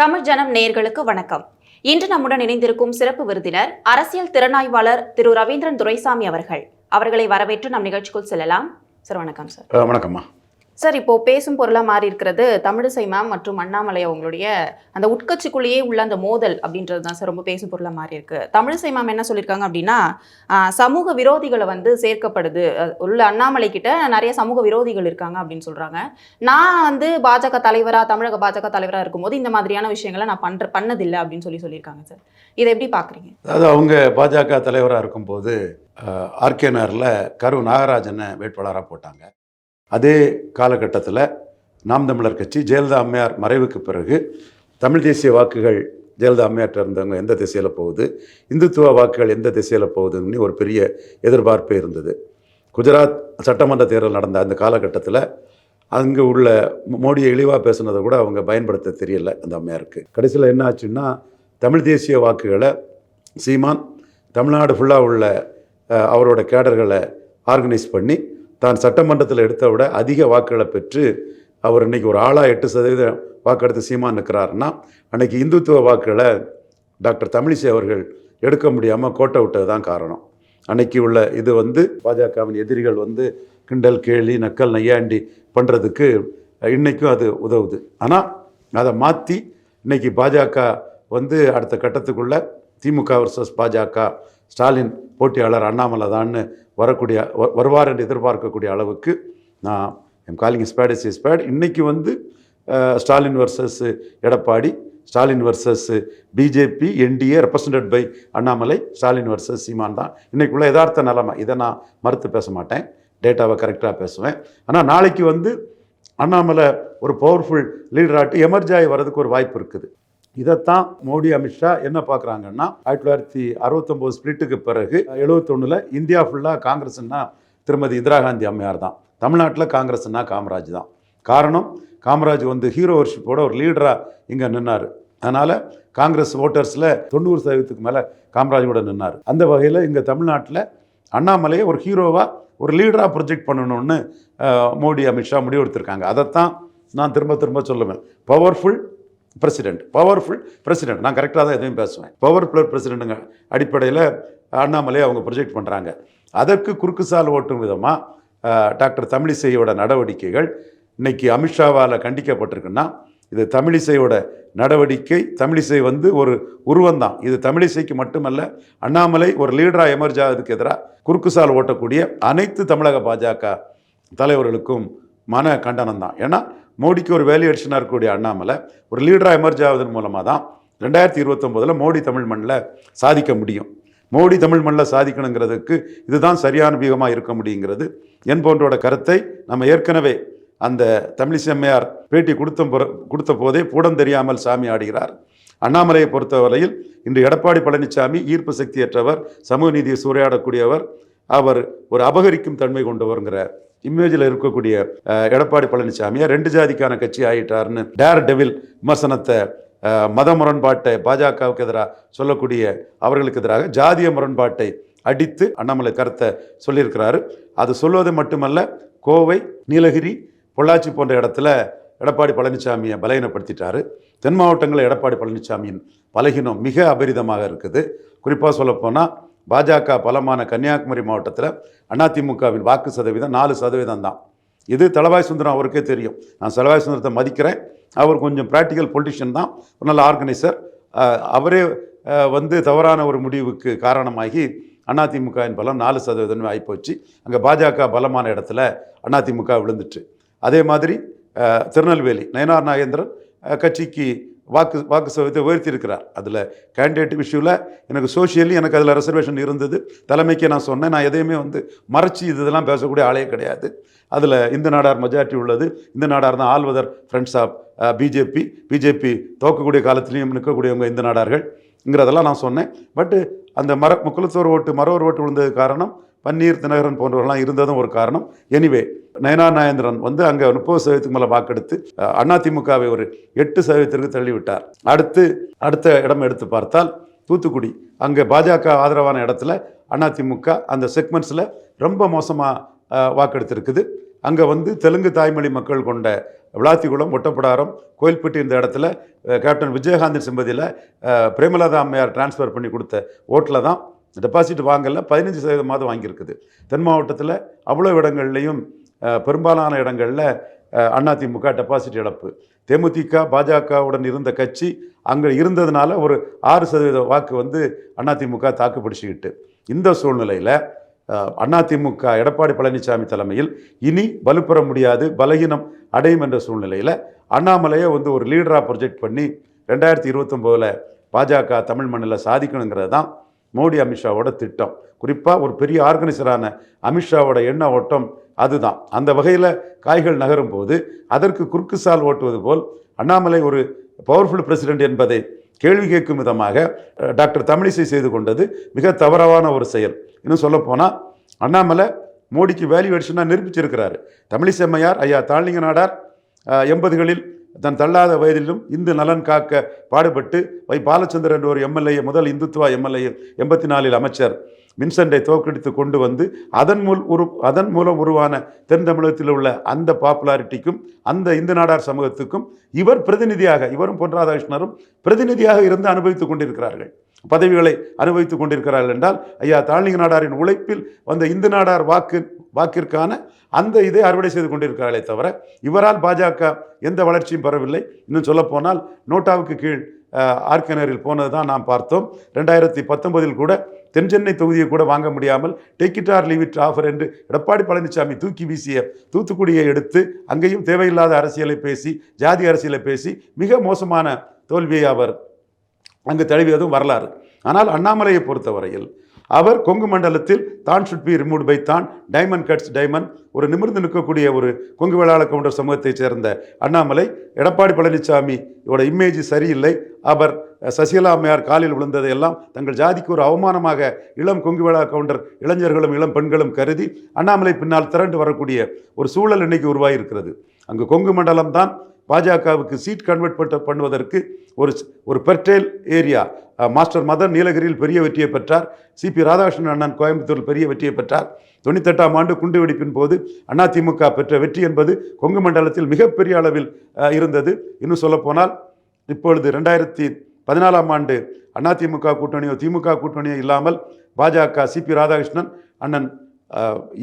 தமிழ் ஜனம் நேர்களுக்கு வணக்கம். இன்று நம்முடன் இணைந்திருக்கும் சிறப்பு விருந்தினர் அரசியல் திறனாய்வாளர் திரு ரவீந்திரன் துரைசாமி அவர்கள். அவர்களை வரவேற்று நம் நிகழ்ச்சிக்குள் செல்லலாம். சார் வணக்கம் சார். வணக்கம்மா. சார் இப்போ பேசும் பொருளாக மாறி இருக்கிறது தமிழிசை மேம் மற்றும் அண்ணாமலை அவங்களுடைய அந்த உட்கட்சிக்குள்ளேயே உள்ள அந்த மோதல் அப்படின்றது தான் சார் ரொம்ப பேசும் பொருளாக மாறி இருக்கு. தமிழிசை மேம் என்ன சொல்லியிருக்காங்க அப்படின்னா சமூக விரோதிகளை வந்து சேர்க்கப்படுது. உள்ள அண்ணாமலை கிட்ட நிறைய சமூக விரோதிகள் இருக்காங்க அப்படின்னு சொல்றாங்க. நான் வந்து பாஜக தலைவராக தமிழக பாஜக தலைவராக இருக்கும்போது இந்த மாதிரியான விஷயங்களை நான் பண்ற பண்ணதில்லை அப்படின்னு சொல்லி சொல்லியிருக்காங்க சார். இதை எப்படி பார்க்குறீங்க அதாவது அவங்க பாஜக தலைவராக இருக்கும்போது ஆர்கேனரில் கரு நாகராஜனை வேட்பாளராக போட்டாங்க. அதே காலகட்டத்தில் நாம் தமிழர் கட்சி ஜெயலலிதா அம்மையார் மறைவுக்கு பிறகு தமிழ் தேசிய வாக்குகள் ஜெயலலிதா அம்மையார்ட்ட இருந்தவங்க எந்த திசையில் போகுது? இந்துத்துவ வாக்குகள் எந்த திசையில் போகுதுன்னு ஒரு பெரிய எதிர்பார்ப்பு இருந்தது. குஜராத் சட்டமன்ற தேர்தல் நடந்த அந்த காலகட்டத்தில் அங்கே உள்ள மோடியை இழிவாக பேசுனதை கூட அவங்க பயன்படுத்த தெரியல அந்த அம்மையாருக்கு. கடைசியில் என்ன ஆச்சுன்னா தமிழ் தேசிய வாக்குகளை சீமான் தமிழ்நாடு ஃபுல்லாக உள்ள அவரோட கேடர்களை ஆர்கனைஸ் பண்ணி தான் சட்டமன்றத்தில் எடுத்த விட அதிக வாக்குகளை பெற்று அவர் இன்னைக்கு ஒரு ஆளாக எட்டு சதவீதம் வாக்கெடுத்து சீமான் நிற்கிறாருன்னா அன்னைக்கு இந்துத்துவ வாக்குகளை டாக்டர் தமிழிசை அவர்கள் எடுக்க முடியாமல் கோட்டை விட்டது தான் காரணம். அன்னைக்கு உள்ள இது வந்து பாஜகவின் எதிரிகள் வந்து கிண்டல் கேலி நக்கல் நையாண்டி பண்ணுறதுக்கு இன்றைக்கும் அது உதவுது. ஆனால் அதை மாற்றி இன்னைக்கு பாஜக வந்து அடுத்த கட்டத்துக்குள்ளே திமுக வர்சஸ் பாஜக ஸ்டாலின் போட்டியாளர் அண்ணாமலை தான்னு வரக்கூடிய வ- வருவார் என்று எதிர்பார்க்கக்கூடிய அளவுக்கு நான் am calling spade is spade இன்றைக்கி வந்து Stalin versus Edappadi Stalin versus BJP NDA represented by Annamalai Stalin versus Seeman தான். இன்றைக்குள்ள யதார்த்த நிலைமை. இதை நான் மறுத்து பேச மாட்டேன். டேட்டாவை கரெக்டாக பேசுவேன். ஆனால் நாளைக்கு வந்து அண்ணாமலை ஒரு பவர்ஃபுல் லீடராட்டு எமர்ஜாய் வர்றதுக்கு ஒரு வாய்ப்பு இருக்குது. இதைத்தான் மோடி அமித்ஷா என்ன பார்க்குறாங்கன்னா ஆயிரத்தி தொள்ளாயிரத்தி அறுபத்தொம்போது ஸ்பிளிட்டுக்கு பிறகு எழுபத்தொன்னில் இந்தியா ஃபுல்லாக காங்கிரஸ்னா திருமதி இந்திரா காந்தி அம்மையார் தான். தமிழ்நாட்டில் காங்கிரஸ்னா காமராஜ் தான். காரணம் காமராஜ் வந்து ஹீரோ வர்ஷிப்போட ஒரு லீடராக இங்கே நின்னார். அதனால் காங்கிரஸ் ஓட்டர்ஸில் தொண்ணூறு சதவீதத்துக்கு மேலே காமராஜ் கூட நின்னார். அந்த வகையில் இங்கே தமிழ்நாட்டில் அண்ணாமலையை ஒரு ஹீரோவாக ஒரு லீடராக ப்ரொஜெக்ட் பண்ணணும்னு மோடி அமித்ஷா முடிவெடுத்திருக்காங்க. அதைத்தான் நான் திரும்ப திரும்ப சொல்லுவேன். பவர்ஃபுல் பிரசிடென்ட் பவர்ஃபுல் பிரசிடென்ட் நான் கரெக்டாக தான் எதுவும் பேசுவேன். பவர்ஃபுல் பிரசிடென்ட்டுங்க அடிப்படையில் அண்ணாமலையை அவங்க ப்ரொஜெக்ட் பண்ணுறாங்க அதற்கு குறுக்கு சால் ஓட்டும் விதமாக டாக்டர் தமிழிசையோட நடவடிக்கைகள் இன்னைக்கு அமித்ஷாவால் கண்டிக்கப்பட்டிருக்குன்னா இது தமிழிசையோட நடவடிக்கை. தமிழிசை வந்து ஒரு உருவம் தான். இது தமிழிசைக்கு மட்டுமல்ல அண்ணாமலை ஒரு லீடராக எமர்ஜ் ஆகிறதுக்கு எதிராக குறுக்கு சால் ஓட்டக்கூடிய அனைத்து தமிழக பாஜக தலைவர்களுக்கும் மன கண்டனம் தான். ஏன்னா மோடிக்கு ஒரு வேல்யூ அடிஷனாக இருக்கக்கூடிய அண்ணாமலை ஒரு லீடராக எமர்ஜ் ஆவதன் மூலமாக தான் ரெண்டாயிரத்தி இருபத்தொம்போதில் மோடி தமிழ் மண்ணில் சாதிக்க முடியும். மோடி தமிழ் மண்ணில் சாதிக்கணுங்கிறதுக்கு இதுதான் சரியான வியூகமாக இருக்க முடியுங்கிறது என் போன்றோட கருத்தை நம்ம ஏற்கனவே அந்த தமிழிசெம்மையார் பேட்டி கொடுத்த கொடுத்த போதே பூடம் தெரியாமல் சாமி ஆடுகிறார். அண்ணாமலையை பொறுத்தவரையில் இன்று எடப்பாடி பழனிசாமி ஈர்ப்பு சக்தியற்றவர் சமூக நீதியை சூறையாடக்கூடியவர் அவர் ஒரு அபகரிக்கும் தன்மை கொண்டவருங்கிற இமேஜில் இருக்கக்கூடிய எடப்பாடி பழனிசாமியை ரெண்டு ஜாதிக்கான கட்சி ஆகிட்டார்னு டேர் டெவில் விமர்சனத்தை மத முரண்பாட்டை பாஜகவுக்கு எதிராக சொல்லக்கூடிய அவர்களுக்கு எதிராக ஜாதிய முரண்பாட்டை அடித்து அண்ணாமலை கருத்தை சொல்லியிருக்கிறாரு. அது சொல்வது மட்டுமல்ல கோவை நீலகிரி பொள்ளாச்சி போன்ற இடத்துல எடப்பாடி பழனிசாமியை பலகீனப்படுத்திட்டாரு. தென் மாவட்டங்களில் எடப்பாடி பழனிசாமியின் பலகீனம் மிக அபரிதமாக இருக்குது. குறிப்பாக சொல்லப்போனால் பாஜக பலமான கன்னியாகுமரி மாவட்டத்தில் அதிமுகவின் வாக்கு சதவீதம் நாலு சதவீதம் தான். இது தளவாய் சுந்தரம் அவருக்கே தெரியும். நான் தளவாய் சுந்தரத்தை மதிக்கிறேன். அவர் கொஞ்சம் ப்ராக்டிக்கல் பொலிட்டிஷியன் தான். ஒரு நல்ல ஆர்கனைசர் அவரே வந்து தவறான ஒரு முடிவுக்கு காரணமாகி அதிமுகவின் பலம் நாலு சதவீதம் ஆகிப்போச்சு அங்கே பாஜக பலமான இடத்துல அதிமுக விழுந்துட்டு அதே மாதிரி திருநெல்வேலி நயனார் நாகேந்திரன் கட்சிக்கு வாக்கு வாக்கு சதவீதத்தை உயர்த்தியிருக்கிறார். அதில் கேண்டிடேட் இஷ்யூவில் எனக்கு சோஷியலி எனக்கு அதில் ரிசர்வேஷன் இருந்தது. தலைமைக்கு நான் சொன்னேன். நான் எதையுமே வந்து மறைச்சி இதெல்லாம் பேசக்கூடிய ஆளே கிடையாது. அதில் இந்த நாடார் மெஜாரிட்டி உள்ளது. இந்த நாடார் தான் all weather friends of BJP BJP தோக்கக்கூடிய காலத்திலையும் நிற்கக்கூடியவங்க இந்த நாடார்கள்ங்கிறதெல்லாம் நான் சொன்னேன். பட்டு அந்த மர குலத்தோர் ஓட்டு மரவர் ஓட்டு விழுந்தது காரணம் பன்னீர் தினகரன் போன்றவர்கள்லாம் இருந்ததும் ஒரு காரணம். எனிவே நயனா நாயந்திரன் வந்து அங்கே முப்பது சதவீதத்துக்கு மேலே வாக்கெடுத்து அதிமுகவை ஒரு எட்டு சதவீதத்திற்கு தள்ளிவிட்டார். அடுத்து அடுத்த இடம் எடுத்து பார்த்தால் தூத்துக்குடி. அங்கே பாஜக ஆதரவான இடத்துல அதிமுக அந்த செக்மெண்ட்ஸில் ரொம்ப மோசமாக வாக்கெடுத்திருக்குது. அங்கே வந்து தெலுங்கு தாய்மொழி மக்கள் கொண்ட விளாத்திக்குளம் ஒட்டப்படாரம் கோயில்பட்டி இந்த இடத்துல கேப்டன் விஜயகாந்தின் சிம்பதியில் பிரேமலதா அம்மையார் டிரான்ஸ்ஃபர் பண்ணி கொடுத்த ஓட்டில் தான் டெபாசிட் வாங்கல பதினஞ்சு சதவீதமாவது வாங்கியிருக்குது. தென் மாவட்டத்தில் அவ்வளோ இடங்கள்லையும் பெரும்பாலான இடங்களில் அதிமுக டெபாசிட் இழப்பு. தேமுதிக பாஜகவுடன் இருந்த கட்சி அங்கே இருந்ததுனால ஒரு ஆறு சதவீத வாக்கு வந்து அதிமுக தாக்கு பிடிச்சிக்கிட்டு. இந்த சூழ்நிலையில் அதிமுக எடப்பாடி பழனிசாமி தலைமையில் இனி வலுப்பெற முடியாது பலகீனம் அடையும் என்ற சூழ்நிலையில் அண்ணாமலையை வந்து ஒரு லீடராக ப்ரொஜெக்ட் பண்ணி ரெண்டாயிரத்தி இருபத்தொம்போதில் பாஜக தமிழ் மண்ணில் சாதிக்கணுங்கிறது தான் மோடி அமித்ஷாவோட திட்டம். குறிப்பாக ஒரு பெரிய ஆர்கனைசரான அமித்ஷாவோட எண்ண ஓட்டம் அதுதான். அந்த வகையில் காய்கள் நகரும் போது அதற்கு குறுக்கு சால் ஓட்டுவது போல் அண்ணாமலை ஒரு பவர்ஃபுல் பிரசிடென்ட் என்பதை கேள்வி கேட்கும் விதமாக டாக்டர் தமிழிசை செய்து கொண்டது மிக தவறான ஒரு செயல். இன்னும் சொல்லப்போனால் அண்ணாமலை மோடிக்கு வேல்யூ அடிஷனாக நிரூபிச்சிருக்கிறாரு. தமிழிசை அம்மையார் ஐயா தாழ்லிங்க நாடார் எண்பதுகளில் தன் தள்ளாத வயதிலும் இந்து நலன் காக்க பாடுபட்டு வை பாலச்சந்திரன் என்ற ஒரு எம்எல்ஏ முதல் இந்துத்துவா எம்எல்ஏ எண்பத்தி நாலில் அமைச்சர் மின்சண்டை தோற்கடித்து கொண்டு வந்து அதன் மூல் உரு அதன் மூலம் உருவான தென் தமிழகத்தில் உள்ள அந்த பாப்புலாரிட்டிக்கும் அந்த இந்து நாடார் சமூகத்துக்கும் இவர் பிரதிநிதியாக இவரும் பொன் ராதாகிருஷ்ணரும் பிரதிநிதியாக இருந்து அனுபவித்துக் கொண்டிருக்கிறார்கள். பதவிகளை அனுபவித்துக் கொண்டிருக்கிறார்கள் என்றால் ஐயா தாழ்லிங்க நாடாரின் உழைப்பில் வந்த இந்து நாடார் வாக்கு வாக்கிற்கான அந்த இதை அறுவடை செய்து கொண்டிருக்கிறார்களே தவிர இவரால் பாஜக எந்த வளர்ச்சியும் பெறவில்லை. இன்னும் சொல்லப்போனால் நோட்டாவுக்கு கீழ் ஆர்கனரில் போனது தான் நாம் பார்த்தோம். ரெண்டாயிரத்தி பத்தொன்பதில் கூட தென்சென்னை தொகுதியை கூட வாங்க முடியாமல் take it or leave it offer என்று எடப்பாடி பழனிசாமி தூக்கி வீசிய தூத்துக்குடியை எடுத்து அங்கேயும் தேவையில்லாத அரசியலை பேசி ஜாதி அரசியலை பேசி மிக மோசமான தோல்வியை அவர் அங்கு தழுவியதும் வரலாறு. ஆனால் அண்ணாமலையை பொறுத்தவரையில் அவர் கொங்கு மண்டலத்தில் தான் ஷுட் பி ரிமூவ் பை தான் டைமண்ட் கட்ஸ் டைமண்ட் ஒரு நிமிர்ந்து நிற்கக்கூடிய ஒரு கொங்கு வேளாள கவுண்டர் சமூகத்தைச் சேர்ந்த அண்ணாமலை எடப்பாடி பழனிசாமி இவோட இமேஜ் சரியில்லை. அவர் சசிகலா அம்மையார் காலில் விழுந்ததையெல்லாம் தங்கள் ஜாதிக்கு ஒரு அவமானமாக இளம் கொங்கு வேளா கவுண்டர் இளைஞர்களும் இளம் பெண்களும் கருதி அண்ணாமலை பின்னால் திரண்டு வரக்கூடிய ஒரு சூழல் இன்னைக்கு உருவாகியிருக்கிறது அங்கு கொங்கு மண்டலம் தான் பாஜகவுக்கு சீட் கன்வெர்ட் பண்ணுவதற்கு ஒரு ஒரு பெர்டேல் ஏரியா மாஸ்டர் மதன் நீலகிரியில் பெரிய வெற்றியை பெற்றார். சிபி ராதாகிருஷ்ணன் அண்ணன் கோயம்புத்தூரில் பெரிய வெற்றியை பெற்றார். தொண்ணூத்தெட்டாம் ஆண்டு குண்டு வெடிப்பின் போது அதிமுக பெற்ற வெற்றி என்பது கொங்கு மண்டலத்தில் மிகப்பெரிய அளவில் இருந்தது. இன்னும் சொல்லப்போனால் இப்பொழுது ரெண்டாயிரத்தி பதினாலாம் ஆண்டு அதிமுக கூட்டணியோ திமுக கூட்டணியோ இல்லாமல் பாஜக சிபி ராதாகிருஷ்ணன் அண்ணன்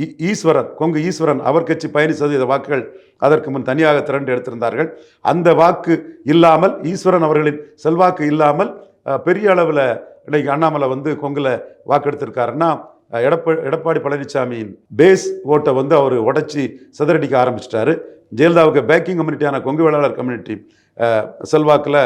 ஈ- ஈஸ்வரன் கொங்கு ஈஸ்வரன் அவர் கட்சி பயணி சதவீத வாக்குகள் அதற்கு முன் தனியாக திரண்டு எடுத்திருந்தார்கள். அந்த வாக்கு இல்லாமல் ஈஸ்வரன் அவர்களின் செல்வாக்கு இல்லாமல் பெரிய அளவில் இன்னைக்கு அண்ணாமலை வந்து கொங்கில் வாக்கெடுத்திருக்காருன்னா எடப்ப எடப்பா எடப்பாடி பழனிசாமியின் பேஸ் ஓட்டை வந்து அவர் உடைச்சி சிதறடிக்க ஆரம்பிச்சிட்டாரு. ஜெயலலிதாவுக்கு பேக்கிங் கம்யூனிட்டியான கொங்கு வேளாளர் கம்யூனிட்டி செல்வாக்கில்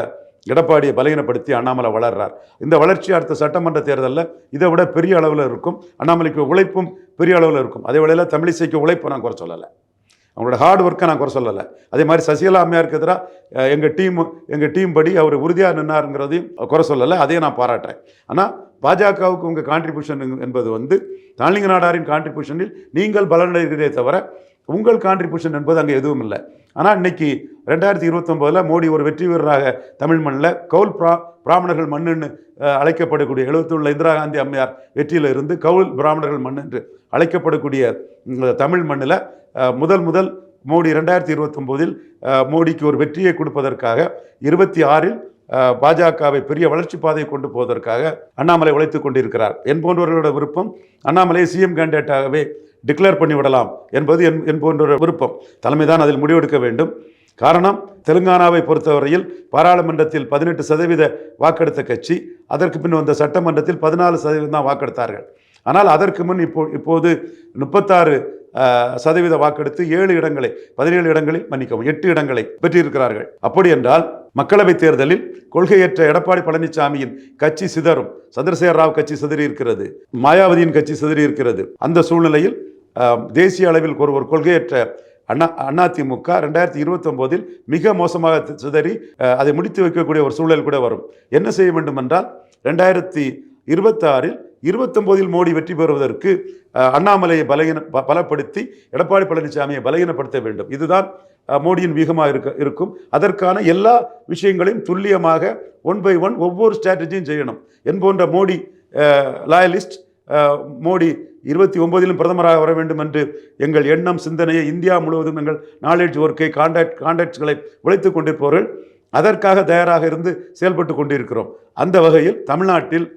எடப்பாடியை பலகீனப்படுத்தி அண்ணாமலை வளர்றார். இந்த வளர்ச்சி அடுத்த சட்டமன்ற தேர்தலில் இதை விட பெரிய அளவில் இருக்கும். அண்ணாமலைக்கு உழைப்பும் பெரிய அளவில் இருக்கும். அதே வேளையில் தமிழிசைக்கு உழைப்பை நான் குறை சொல்லலை. அவங்களோட ஹார்ட் ஒர்க்கை நான் குறை சொல்லலை. அதே மாதிரி சசிகலா அம்மையாருக்கு எதிராக எங்கள் டீம் எங்கள் டீம் படி அவர் உறுதியாக நின்னாருங்கிறதையும் குறை சொல்லலை. அதையும் நான் பாராட்டுறேன். ஆனால் பாஜகவுக்கு உங்கள் கான்ட்ரிபியூஷன் என்பது வந்து தாளிங்க நாடாரின் கான்ட்ரிபியூஷனில் நீங்கள் பலனடைகிறதே தவிர உங்கள் கான்ட்ரிபியூஷன் என்பது அங்கே எதுவும் இல்லை. ஆனால் இன்னைக்கு ரெண்டாயிரத்தி இருபத்தொம்போதில் மோடி ஒரு வெற்றி வீரராக தமிழ் மண்ணில் கவுல் பிரா பிராமணர்கள் மண்ணுன்னு அழைக்கப்படக்கூடிய எழுபத்துள்ள இந்திரா காந்தி அம்மையார் வெற்றியில் இருந்து கவுல் பிராமணர்கள் மண் என்று அழைக்கப்படக்கூடிய தமிழ் மண்ணில் முதல் முதல் மோடி ரெண்டாயிரத்தி இருபத்தொம்போதில் மோடிக்கு ஒரு வெற்றியை கொடுப்பதற்காக இருபத்தி ஆறில் பாஜகவை பெரிய வளர்ச்சி பாதையை கொண்டு போவதற்காக அண்ணாமலை உழைத்துக் கொண்டிருக்கிறார். என் போன்றவர்களோட விருப்பம் அண்ணாமலையை சிஎம் கேண்டிடேட்டாகவே டிக்ளேர் பண்ணி விடலாம் என்பது என் என் போன்ற விருப்பம். தலைமை தான் அதில் முடிவெடுக்க வேண்டும். காரணம் தெலுங்கானாவை பொறுத்தவரையில் பாராளுமன்றத்தில் பதினெட்டு சதவீத வாக்கெடுத்த கட்சி அதற்கு பின் வந்த சட்டமன்றத்தில் பதினாலு சதவீதம் தான் வாக்கெடுத்தார்கள். ஆனால் அதற்கு முன் இப்போ இப்போது முப்பத்தாறு சதவீத வாக்கெடுத்து ஏழு இடங்களை பதினேழு இடங்களில் மன்னிக்கவும் எட்டு இடங்களை பெற்றிருக்கிறார்கள். அப்படி என்றால் மக்களவைத் தேர்தலில் கொள்கையற்ற எடப்பாடி பழனிசாமியின் கட்சி சிதறும். சந்திரசேகர ராவ் கட்சி சிதறி இருக்கிறது மாயாவதியின் கட்சி சிதறி இருக்கிறது அந்த சூழ்நிலையில் தேசிய அளவில் ஒரு ஒரு கொள்கையற்ற அண்ணா அதிமுக ரெண்டாயிரத்தி இருபத்தொம்போதில் மிக மோசமாக சிதறி அதை முடித்து வைக்கக்கூடிய ஒரு சூழல் கூட வரும். என்ன செய்ய வேண்டும் என்றால் ரெண்டாயிரத்தி இருபத்தாறில் இருபத்தொம்போதில் மோடி வெற்றி பெறுவதற்கு அண்ணாமலையை பலகீன ப- பலப்படுத்தி எடப்பாடி பழனிசாமியை பலகீனப்படுத்த வேண்டும். இதுதான் மோடியின் வியூகமாக இருக்க இருக்கும். அதற்கான எல்லா விஷயங்களையும் துல்லியமாக ஒன் பை ஒன் ஒவ்வொரு ஸ்ட்ராட்டஜியும் செய்யணும். என் போன்ற மோடி லாயலிஸ்ட் மோடி இருபத்தி ஒன்பதிலும் பிரதமராக வர வேண்டும் என்று எங்கள் எண்ணம் சிந்தனையை இந்தியா முழுவதும் எங்கள் நாலேஜ் ஒர்க்கை கான்டாக்ட் கான்டாக்ட்ஸ்களை உழைத்து கொண்டிருப்பவர்கள் அதற்காக தயாராக இருந்து செயல்பட்டு கொண்டிருக்கிறோம். அந்த வகையில் தமிழ்நாட்டில்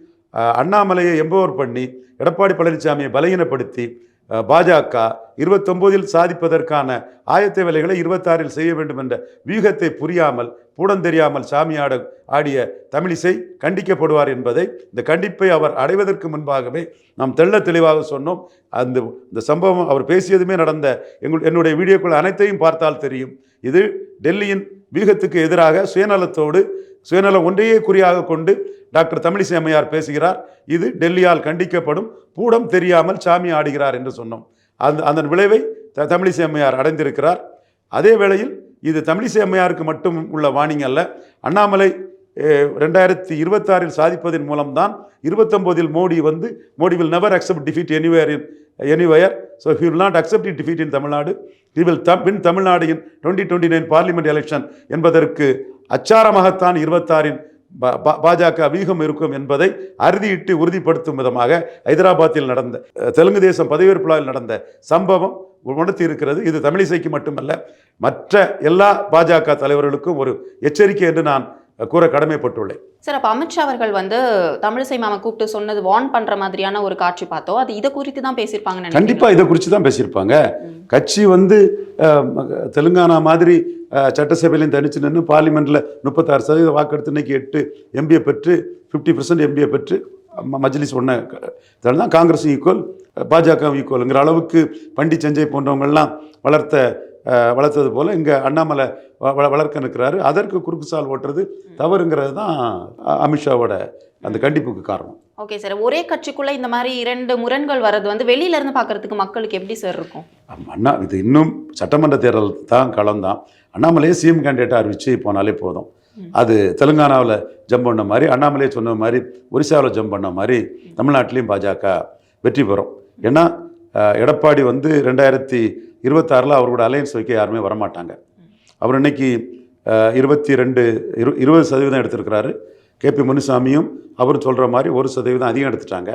அண்ணாமலையை எம்பவர் பண்ணி எடப்பாடி பழனிசாமியை பலகீனப்படுத்தி பாஜக இருபத்தொம்போதில் சாதிப்பதற்கான ஆயத்த வேலைகளை இருபத்தாறில் செய்ய வேண்டும் என்ற வியூகத்தை புரியாமல் பூடம் தெரியாமல் சாமியாட ஆடிய தமிழிசை கண்டிக்கப்படுவார் என்பதை இந்த கண்டிப்பை அவர் அடைவதற்கு முன்பாகவே நாம் தெள்ள தெளிவாக சொன்னோம். அந்த இந்த சம்பவம் அவர் பேசியதுமே நடந்த எங்கள் என்னுடைய வீடியோக்கள் அனைத்தையும் பார்த்தால் தெரியும். இது டெல்லியின் வியூகத்துக்கு எதிராக சுயநலத்தோடு சுயநலம் ஒன்றையே குறியாக கொண்டு டாக்டர் தமிழிசை அம்மையார் பேசுகிறார். இது டெல்லியால் கண்டிக்கப்படும். பூடம் தெரியாமல் சாமி ஆடுகிறார் என்று சொன்னோம். அந்த அதன் விளைவை த தமிழிசை அம்மையார் அடைந்திருக்கிறார். அதே வேளையில் இது தமிழிசை அம்மையாருக்கு மட்டும் உள்ள வாணிங் அல்ல. அண்ணாமலை ரெண்டாயிரத்தி இருபத்தாறில் சாதிப்பதன் மூலம்தான் இருபத்தொம்போதில் மோடி வந்து Modi will never accept defeat anywhere in anywhere so he will not accept defeat in Tamil Nadu. He will them win Tamil Nadu in twenty twenty nine parliament election என்பதற்கு அச்சாரமாகத்தான் இருபத்தாறின் பா- பா- பாஜக வீகம் இருக்கும் என்பதை அறுதியிட்டு உறுதிப்படுத்தும் விதமாக ஹைதராபாத்தில் நடந்த தெலுங்கு தேசம் பதவியேற்பு விழாவில் நடந்த சம்பவம் உணர்த்தி இருக்கிறது இது தமிழிசைக்கு மட்டுமல்ல மற்ற எல்லா பாஜக தலைவர்களுக்கும் ஒரு எச்சரிக்கை என்று நான் கூற கடமைப்பட்டுள்ளேன். சார் அப்ப அமித்ஷா அவர்கள் வந்து தமிழிசை மாமா கூப்பிட்டு சொன்னது வார்ன் பண்ற மாதிரியான ஒரு காட்சி பார்த்தோம். அது இதை குறித்து தான் பேசியிருப்பாங்கன்னு கண்டிப்பா இதை குறித்து தான் பேசியிருப்பாங்க. கட்சி வந்து தெலுங்கானா மாதிரி சட்டசபையிலையும் தனிச்சு நின்று பார்லிமெண்ட்ல முப்பத்தாறு சதவீத வாக்கெடுத்து இன்னைக்கு எட்டு எம்பியை பெற்று ஃபிஃப்டி பர்சன்ட் எம்பியை பெற்று மஜ்லிஸ் ஒன்று தான் காங்கிரஸ் ஈக்குவல் பாஜக ஈக்குவலுங்கிற அளவுக்கு பண்டி சஞ்சய் போன்றவங்கெல்லாம் வளர்த்த வளர்த்தது போல இங்கே அண்ணாமலை வ- வ- வளர்க்க நிற்கிறாரு. அதற்கு குறுக்கு சால் ஓட்டுறது தவறுங்கிறது தான் அமித்ஷாவோட அந்த கண்டிப்புக்கு காரணம். Okay sir. ஒரே கட்சிக்குள்ள இந்த மாதிரி இரண்டு முரண்கள் வர்றது வந்து வெளியில இருந்து பார்க்கறதுக்கு மக்களுக்கு எப்படி சார் இருக்கும்? அண்ணா இது இன்னும் சட்டமன்ற தேர்தல் தான் களம் தான் அண்ணாமலையே சிஎம் கேண்டிடேட்டாக அறிவிச்சு போனாலே போதும். அது தெலுங்கானாவில் ஜம்ப் பண்ண மாதிரி அண்ணாமலையே சொன்ன மாதிரி ஒரிசாவில் ஜம்ப் பண்ண மாதிரி தமிழ்நாட்டிலையும் பாஜக வெற்றி பெறும். ஏன்னா எடப்பாடி வந்து ரெண்டாயிரத்தி இருபத்தாறில் அவரோட அலையன்ஸ் வைக்க யாருமே வரமாட்டாங்க. அவர் இன்னைக்கு இருபத்தி ரெண்டு இரு இருபது சதவீதம் எடுத்திருக்கிறாரு. கே பி முனுசாமியும் அவர் சொல்கிற மாதிரி ஒரு சதவீதம் அதிகம் எடுத்துட்டாங்க.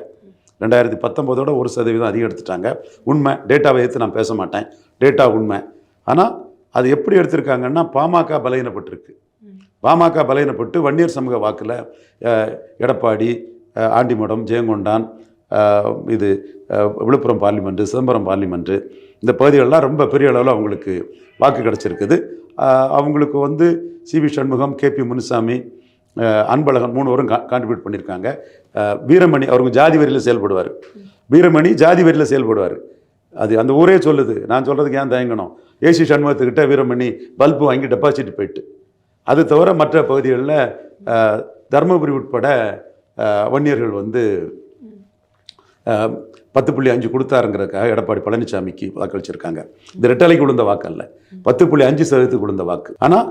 ரெண்டாயிரத்தி பத்தொம்போதோட ஒரு சதவீதம் அதிகம் எடுத்துட்டாங்க. உண்மை. டேட்டாவை எடுத்து நான் பேச மாட்டேன். டேட்டா உண்மை. ஆனால் அது எப்படி எடுத்திருக்காங்கன்னா பாமக பலகீனப்பட்டிருக்கு. பாமக பலகீனப்பட்டு வன்னியர் சமூக வாக்கில் எடப்பாடி ஆண்டிமடம் ஜெயங்கொண்டான் இது விழுப்புரம் பார்லிமெண்ட்டு சிதம்பரம் பார்லிமெண்ட்டு இந்த பகுதிகளெலாம் ரொம்ப பெரிய அளவில் அவங்களுக்கு வாக்கு கிடச்சிருக்குது. அவங்களுக்கு வந்து சிவி சண்முகம் கேபி முனுசாமி அன்பழகன் மூணு வரும் கான்ட்ரிபியூட் பண்ணியிருக்காங்க. வீரமணி அவருக்கு ஜாதி வரியில் செயல்படுவார். வீரமணி ஜாதி வரியில் செயல்படுவார். அது அந்த ஊரே சொல்லுது. நான் சொல்கிறதுக்கு ஏன் தயங்கணும்? ஏசி சண்முகத்துக்கிட்ட வீரமணி பல்பு வாங்கி டெபாசிட் போயிட்டு. அது தவிர மற்ற பகுதிகளில் தருமபுரி உட்பட வன்னியர்கள் வந்து பத்து புள்ளி அஞ்சு கொடுத்தாருங்கிறதுக்காக எடப்பாடி பழனிசாமிக்கு வாக்களிச்சிருக்காங்க இந்த ரெட்டலைக்கு விழுந்த வாக்கு அல்ல பத்து புள்ளி அஞ்சு சதவீதத்துக்கு விழுந்த வாக்கு. ஆனால்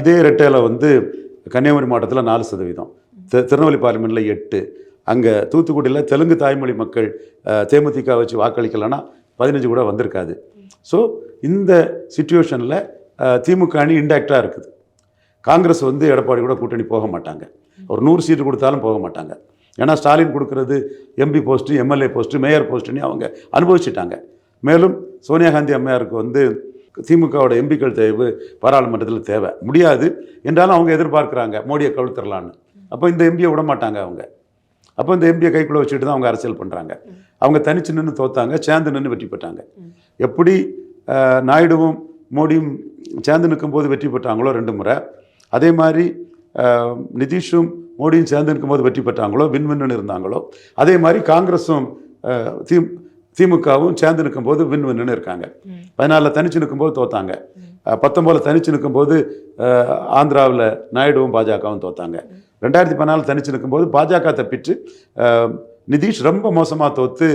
இதே ரெட்டையில வந்து கன்னியாகுமரி மாவட்டத்தில் நாலு சதவீதம். திருநெல்வேலி பார்லிமெண்ட்டில் எட்டு. அங்கே தூத்துக்குடியில் தெலுங்கு தாய்மொழி மக்கள் தேமுதிக வச்சு வாக்களிக்கலைன்னா பதினஞ்சு கூட வந்திருக்காது. ஸோ இந்த சுச்சுவேஷனில் திமுக அணி இன்டாக்டாக இருக்குது. காங்கிரஸ் வந்து எடப்பாடி கூட கூட்டணி போக மாட்டாங்க. ஒரு நூறு சீட்டு கொடுத்தாலும் போக மாட்டாங்க. ஏன்னா ஸ்டாலின் கொடுக்கறது MP post MLA post mayor போஸ்ட்டுன்னு அவங்க அனுபவிச்சிட்டாங்க. மேலும் சோனியா காந்தி அம்மையாருக்கு வந்து திமுகவோட எம்பிக்கள் தேவை பாராளுமன்றத்தில் தேவை. முடியாது. என்றாலும் அவங்க எதிர்பார்க்குறாங்க. மோடியை கவிழ்த்துறலான்னு. அப்போ இந்த எம்பியை விட மாட்டாங்க அவங்க. அப்போ இந்த எம்பியை கைக்குள்ளே வச்சுட்டு தான் அவங்க அரசியல் பண்ணுறாங்க அவங்க தனிச்சு நின்று தோத்தாங்க. சேர்ந்து நின்று வெற்றி பெற்றாங்க. எப்படி நாயுடுவும் மோடியும் சேர்ந்து நிற்கும்போது வெற்றி பெற்றாங்களோ ரெண்டு முறை. அதே மாதிரி நிதிஷும் மோடியும் சேர்ந்து நிற்கும்போது வெற்றி பெற்றாங்களோ வின் வின்னு இருந்தாங்களோ அதே மாதிரி காங்கிரஸும் தி திமுகவும் சேர்ந்து நிற்கும்போது வின் வின்னு இருக்காங்க பதினாலில் தனிச்சு நிற்கும்போது தோத்தாங்க. பத்தொம்போதில் தனிச்சு நிற்கும்போது ஆந்திராவில் நாயுடுவும் பாஜகவும் தோத்தாங்க. ரெண்டாயிரத்தி பதினாலு தனிச்சு நிற்கும்போது பாஜக தப்பிச்சு நிதிஷ் ரொம்ப மோசமாக தோத்து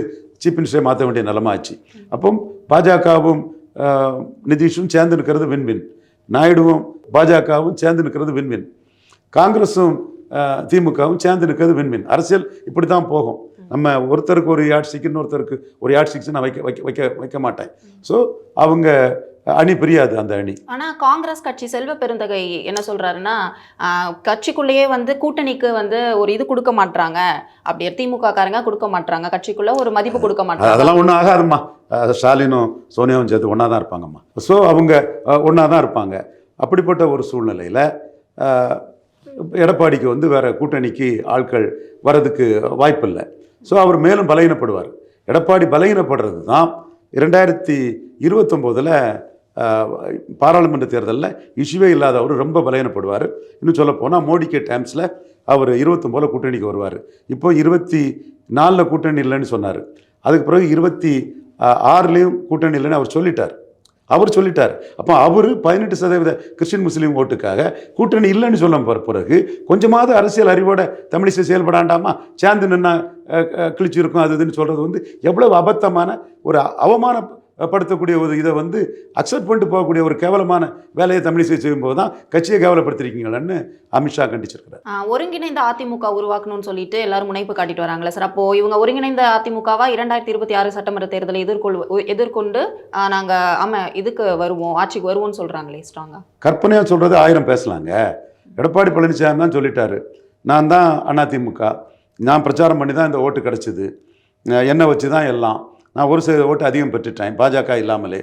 சீஃப் மினிஸ்டரை மாற்ற வேண்டிய நிலைமை ஆச்சு அப்போ பாஜகவும் நிதிஷும் சேர்ந்து நிற்கிறது வின் வின் நாயுடுவும் பாஜகவும் சேர்ந்து நிற்கிறது வின் வின் காங்கிரஸும் திமுகவும் சேர்ந்து நிற்கிறது வின் வின் அரசியல் இப்படி தான் போகும். நம்ம ஒருத்தருக்கு ஒரு யாட் ஸ்டிக் இன்னொருத்தருக்கு ஒரு யாட் ஸ்டிக்ஸ் நான் வைக்க வைக்க வைக்க வைக்க மாட்டேன். ஸோ அவங்க அணி பிரியாது அந்த அணி. ஆனா காங்கிரஸ் கட்சி செல்வ பெருந்தகை என்ன சொல்றாருன்னா ஆஹ், கட்சிக்குள்ளேயே வந்து கூட்டணிக்கு வந்து ஒரு இது கொடுக்க மாட்றாங்க. அப்படி திமுக காரங்க கொடுக்க மாட்றாங்க. கட்சிக்குள்ள ஒரு மதிப்பு கொடுக்க மாட்றாங்க. அதெல்லாம் ஒன்றும் ஆகாதும்மா. அஹ் ஸ்டாலினும் சோனியாவும் சேர்த்து ஒன்றா தான் இருப்பாங்கம்மா. ஸோ அவங்க ஒன்றா தான் இருப்பாங்க. அப்படிப்பட்ட ஒரு சூழ்நிலையில் எடப்பாடிக்கு வந்து வேறு கூட்டணிக்கு ஆட்கள் வர்றதுக்கு வாய்ப்பில்லை. ஸோ அவர் மேலும் பலகீனப்படுவார். எடப்பாடி பலகீனப்படுறது தான் இரண்டாயிரத்தி இருபத்தொம்போதில் பாராளுமன்ற தேர்தலில் இஷ்யூவே இல்லாத அவர் ரொம்ப பலகீனப்படுவார். இன்னும் சொல்லப்போனால் மோடிக்கே மோடிக்கு டைம்ஸில் அவர் இருபத்தொம்போதில் கூட்டணிக்கு வருவார். இப்போ இருபத்தி நாலில் கூட்டணி இல்லைன்னு சொன்னார். அதுக்கு பிறகு இருபத்தி ஆறுலேயும் கூட்டணி இல்லைன்னு அவர் சொல்லிட்டார். அவர் சொல்லிட்டார். அப்போ அவர் பதினெட்டு சதவீத கிறிஸ்டின் முஸ்லீம் ஓட்டுக்காக கூட்டணி இல்லைன்னு சொல்ல பிற- பிறகு கொஞ்சமாவது அரசியல் அறிவோட தமிழிசை செயல்படாண்டாமா? சேர்ந்து நின்னா கிழிச்சிருக்கும் கிழிச்சு இருக்கும் அது இதுன்னு சொல்கிறது வந்து எவ்வளவு அபத்தமான ஒரு அவமான அவமானப்படுத்தக்கூடிய ஒரு இதை வந்து அக்செப்ட் பண்ணிட்டு போகக்கூடிய ஒரு கேவலமான வேலையை தமிழிசை செய்யும்போது தான் கட்சியை கேவலப்படுத்திருக்கீங்களன்னு அமித்ஷா கண்டிச்சிருக்கிறார். ஒருங்கிணைந்த அதிமுக உருவாக்கணும்னு சொல்லிட்டு எல்லாரும் முனைப்பு காட்டிட்டு வராங்களே சார். அப்போ இவங்க ஒருங்கிணைந்த அதிமுகவா இரண்டாயிரத்தி இருபத்தி ஆறு சட்டமன்ற தேர்தலை எதிர்கொள் எதிர்கொண்டு ஆஹ், நாங்க ஆமா இதுக்கு வருவோம் ஆட்சிக்கு வருவோம்னு சொல்றாங்களே ஸ்ட்ராங்கா கற்பனையாக சொல்கிறது ஆயிரம் பேசலாங்க. எடப்பாடி பழனிசாமி தான் சொல்லிட்டாரு. நான் தான் அதிமுக நான் பிரச்சாரம் பண்ணி தான் இந்த ஓட்டு கிடச்சிது. என்னை வச்சு தான் எல்லாம். நான் ஒரு சதவீத ஓட்டு அதிகம் பெற்றுட்டேன். பாஜக இல்லாமலே.